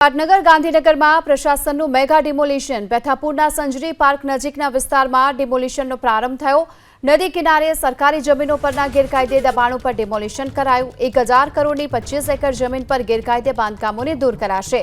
પાટનગર ગાંધીનગરમાં પ્રશાસનનું મેગા ડિમોલિશન. બેથાપુરના સંજરી પાર્ક નજીકના વિસ્તારમાં ડિમોલિશનનો પ્રારંભ થયો. નદી કિનારે સરકારી જમીનો પરના ગેરકાયદે દબાણો પર ડિમોલિશન કરાયું. એક હજાર કરોડની પચીસ એકર જમીન પર ગેરકાયદે બાંધકામોને દૂર કરાશે.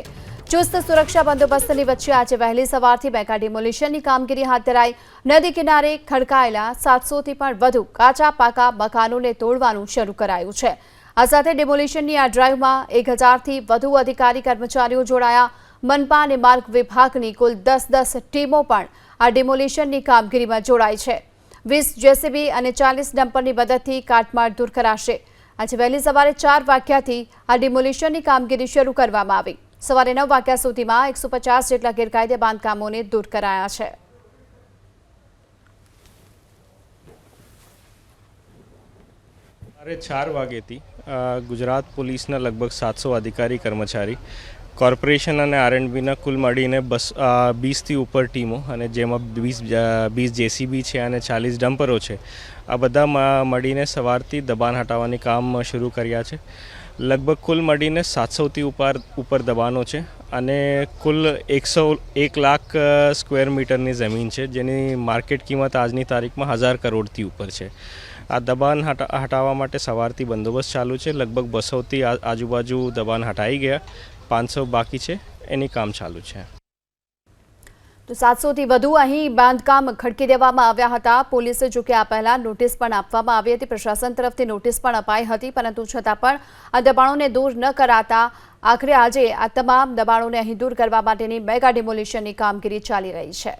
ચુસ્ત સુરક્ષા બંદોબસ્તની વચ્ચે આજે વહેલી સવારથી મેગા ડિમોલિશનની કામગીરી હાથ ધરાઈ. નદી કિનારે ખડકાયેલા સાતસોથી પણ વધુ કાચા પાકા મકાનોને તોડવાનું શરૂ કરાયું છે. આ સાથે ડેમોલિશનની આ ડ્રાઈવમાં એક હજારથી વધુ અધિકારી કર્મચારીઓ જોડાયા. મનપા અને માર્ગ વિભાગની કુલ દસ દસ ટીમો પણ આ ડેમોલિશનની કામગીરીમાં જોડાઈ છે. વીસ જેસીબી અને ચાલીસ ડમ્પરની મદદથી કાટમાળ દૂર કરાશે. આજે વહેલી સવારે ચાર વાગ્યાથી આ ડિમોલિશનની કામગીરી શરૂ કરવામાં આવી. સવારે નવ વાગ્યા સુધીમાં એકસો જેટલા ગેરકાયદે બાંધકામોને દૂર કરાયા છે. સવારે ચાર વાગેથી ગુજરાત પોલીસના લગભગ સાતસો અધિકારી કર્મચારી, કોર્પોરેશન અને આરએનબીના કુલ મળીને બસ બીસથી ઉપર ટીમો અને જેમાં વીસ વીસ જેસીબી છે અને ચાલીસ ડમ્પરો છે, આ બધા મળીને સવારથી દબાણ હટાવવાની કામ શરૂ કર્યા છે. લગભગ કુલ મળીને સાતસોથી ઉપર ઉપર દબાણો છે. અને કુલ એકસો એક લાખ સ્ક્વેર મીટરની જમીન છે, જેની માર્કેટ કિંમત આજની તારીખમાં હજાર કરોડથી ઉપર છે. આ દબાણ હટા, હટાવવા માટે સવારથી બંદોબસ્ત ચાલુ છે. લગભગ બસોથી આજુબાજુ દબાણ હટાઈ ગયા. પાંચસો બાકી છે. એની કામ ચાલુ છે. તો સાતસોથી વધુ અહીં બાંધકામ ખડકી દેવામાં આવ્યા હતા. પોલીસે જોકે આ પહેલા નોટિસ પણ આપવામાં આવી હતી. પ્રશાસન તરફથી નોટિસ પણ અપાઈ હતી, પરંતુ છતાં પણ આ દબાણોને દૂર ન કરાતા આખરે આજે આ તમામ દબાણોને અહીં દૂર કરવા માટેની મેગા ડિમોલિશનની કામગીરી ચાલી રહી છે.